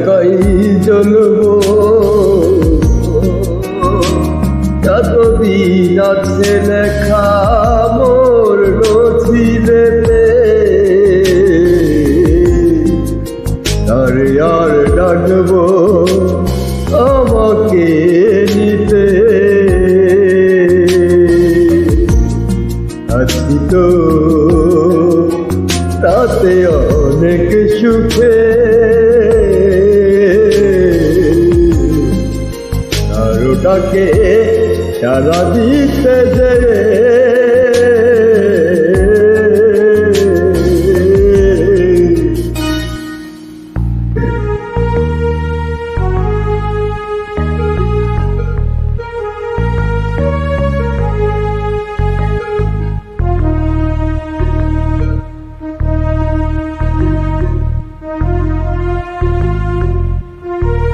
একাই চলব। যতদিন আছে লেখা, মোর নথিলেতে তারে আর ডাকব আমাকে নিতে। আছি তো তাতে অনেক সুখে। তারটাকে সারা দিতে যে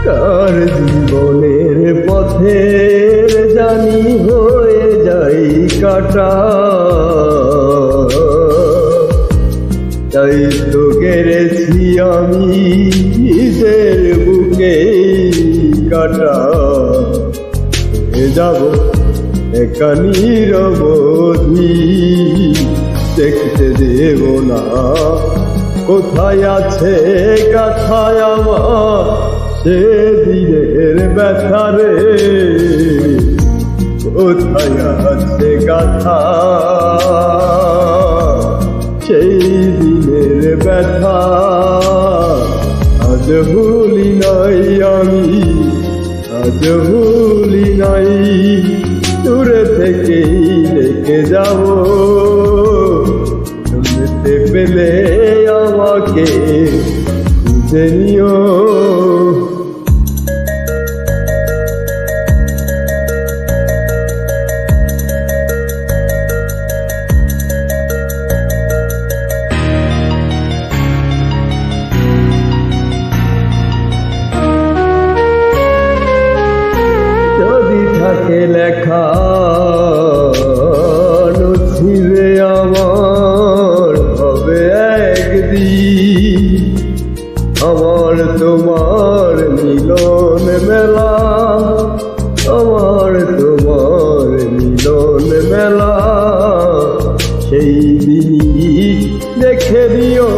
কার জীবনের পথের জানি হয়ে যাই কাটা। তাই তো গেড়েছি আমি নিজের বুকে কাটা। যাব একা নিরবধি দেখতে দেব না। কোথায় আছে, কথায় আমার সে দিনের ব্যথারে কোথায় আছে গাথা? সেই দিনের ব্যথা আজ ভুলি নাই আমি, আজ ভুলি নাই। দূরে থেকেই রেখে যাব। শুনতে পেলে আমাকে খুঁজে নিও। যদি লেখা নথিবে আমার হবে একদিন। আমার তোমার মিলন মেলা, আমার তোমার মিলন মেলা। সেই দিনই দেখে দিও,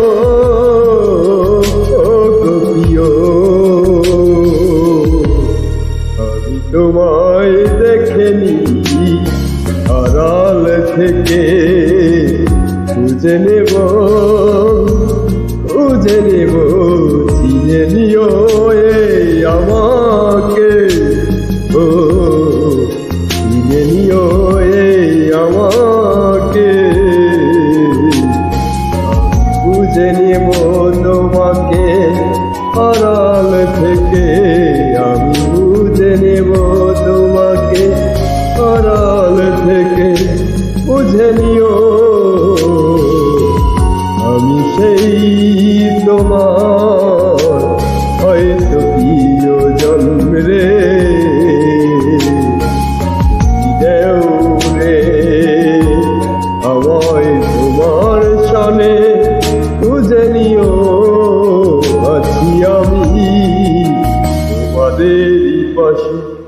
ও তোমায় দেখেনি আড়াল থেকে খুঁজে নেব খুঁজে নেব। চিনে নিও এ আমাকে। ও, চিনে নিও এ আমাকে। বুঝে নেব তোমাকে, আড়াল থেকে আমি বুঝে নেব। বুঝে নিও। আমি সেই তোমার হয়তো প্রিয় জন্ম রে। দেও রে, আমায় তোমার সনে বুঝে নিও। আছি আমি তোমাদের পাশে।